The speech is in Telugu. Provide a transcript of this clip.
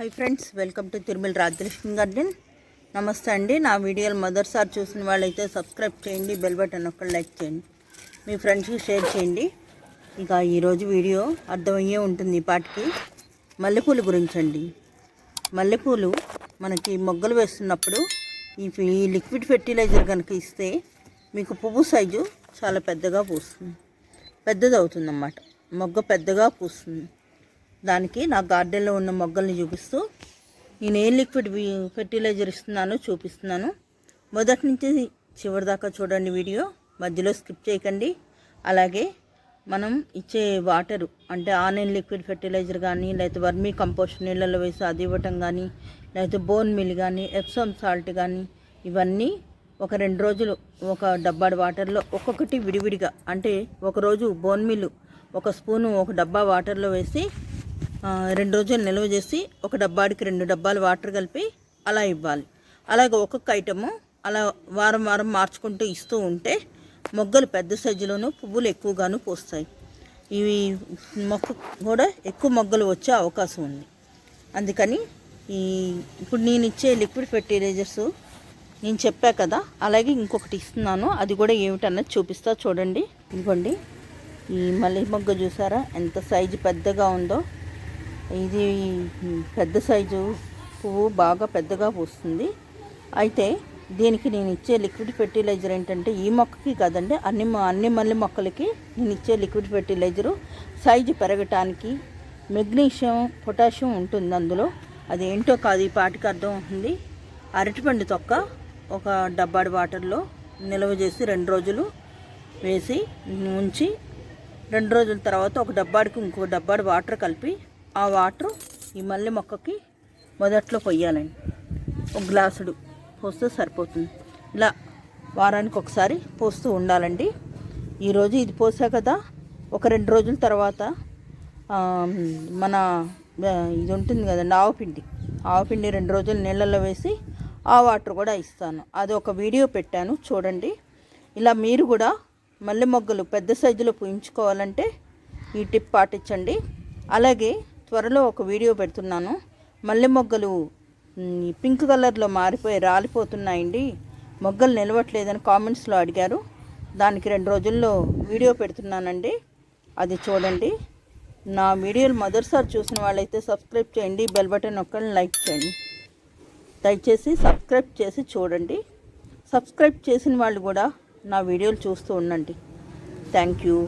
Hi friends welcome to Tirumala Rajalakshmi garden నమస్తే అండి. నా వీడియోలు మొదటిసారి చూసిన వాళ్ళైతే సబ్స్క్రైబ్ చేయండి బెల్ బటన్ ఒక్క లైక్ చేయండి. మీ ఫ్రెండ్స్కి షేర్ చేయండి. ఇక ఈరోజు వీడియో అర్థమయ్యే ఉంటుంది ఈ పాటికి. మల్లెపూలు గురించి అండి మల్లెపూలు మనకి మొగ్గలు వేస్తున్నప్పుడు ఈ ఈ లిక్విడ్ ఫెర్టిలైజర్ కనుక ఇస్తే మీకు పువ్వు సైజు చాలా పెద్దగా పూస్తుంది. పెద్దది అవుతుందన్నమాట మొగ్గ పెద్దగా పూస్తుంది. దానికి నా గార్డెన్లో ఉన్న మొగ్గల్ని చూపిస్తూ నేను ఏ లిక్విడ్ వి- ఫెర్టిలైజర్ ఇస్తున్నానో చూపిస్తున్నాను. మొదటి నుంచి చివరి దాకా చూడండి వీడియో. మధ్యలో స్కిప్ చేయకండి. అలాగే మనం ఇచ్చే వాటరు అంటే ఆన్లైన్ లిక్విడ్ ఫెర్టిలైజర్ కానీ లేకపోతే వర్మీ కంపోస్ట్ నీళ్ళలో వేసి అది ఇవ్వటం కానీ లేకపోతే బోన్ మిల్ కానీ ఎప్సమ్ సాల్ట్ కానీ ఇవన్నీ ఒక రెండు రోజులు ఒక డబ్బాడు వాటర్లో ఒక్కొక్కటి విడివిడిగా అంటే ఒకరోజు బోన్ మిల్లు ఒక స్పూను ఒక డబ్బా వాటర్లో వేసి రెండు రోజులు నిల్వ చేసి ఒక డబ్బాడికి రెండు డబ్బాలు వాటర్ కలిపి అలా ఇవ్వాలి. అలాగే ఒక్కొక్క ఐటము అలా వారం వారం మార్చుకుంటూ ఇస్తూ ఉంటే మొగ్గలు పెద్ద సైజులోనూ పువ్వులు ఎక్కువగాను పూస్తాయి. ఇవి మొక్క కూడా ఎక్కువ మొగ్గలు వచ్చే అవకాశం ఉంది. అందుకని ఈ ఇప్పుడు నేను ఇచ్చే లిక్విడ్ ఫెర్టిలైజర్స్ నేను చెప్పా కదా అలాగే ఇంకొకటి ఇస్తున్నాను. అది కూడా ఏమిటన్నది చూపిస్తా చూడండి. ఇదిగోండి ఈ మల్లె మొగ్గ చూసారా? ఎంత సైజు పెద్దగా ఉందో. ఇది పెద్ద సైజు పువ్వు బాగా పెద్దగా పూస్తుంది. అయితే దీనికి నేను ఇచ్చే లిక్విడ్ ఫెర్టిలైజర్ ఏంటంటే ఈ మొక్కకి కాదండి అన్ని అన్ని మల్లె మొక్కలకి నేను ఇచ్చే లిక్విడ్ ఫెర్టిలైజరు. సైజు పెరగటానికి మెగ్నీషియం పొటాషియం ఉంటుంది అందులో. అది ఏంటో కాదు ఈ పాటికి అర్థం అవుతుంది. అరటిపండు తొక్క ఒక డబ్బాడు వాటర్లో నిల్వ చేసి రెండు రోజులు వేసి ఉంచి రెండు రోజుల తర్వాత ఒక డబ్బాడికి ఇంకో డబ్బాడు వాటర్ కలిపి ఆ వాటర్ ఈ మల్లె మొక్కకి మొదట్లో పొయ్యాలండి. ఒక గ్లాసుడు పోస్తే సరిపోతుంది. ఇలా వారానికి ఒకసారి పోస్తూ ఉండాలండి. ఈరోజు ఇది పోసా కదా ఒక రెండు రోజుల తర్వాత మన ఇది ఉంటుంది కదండి ఆవపిండి ఆవపిండి రెండు రోజులు నీళ్ళల్లో వేసి ఆ వాటర్ కూడా ఇస్తాను. అది ఒక వీడియో పెట్టాను చూడండి. ఇలా మీరు కూడా మల్లె మొగ్గలు పెద్ద సైజులో పూయించుకోవాలంటే ఈ టిప్ పాటించండి. అలాగే త్వరలో ఒక వీడియో పెడుతున్నాను. మల్లె మొగ్గలు పింక్ కలర్లో మారిపోయి రాలిపోతున్నాయండి. మొగ్గలు నిలవట్లేదని కామెంట్స్లో అడిగారు. దానికి రెండు రోజుల్లో వీడియో పెడుతున్నానండి. అది చూడండి. నా వీడియోలు మొదటిసారి చూసిన వాళ్ళైతే సబ్స్క్రైబ్ చేయండి. బెల్ బటన్ ఒక్కరిని లైక్ చేయండి. దయచేసి సబ్స్క్రైబ్ చేసి చూడండి. సబ్స్క్రైబ్ చేసిన వాళ్ళు కూడా నా వీడియోలు చూస్తూ ఉండండి. Thank you.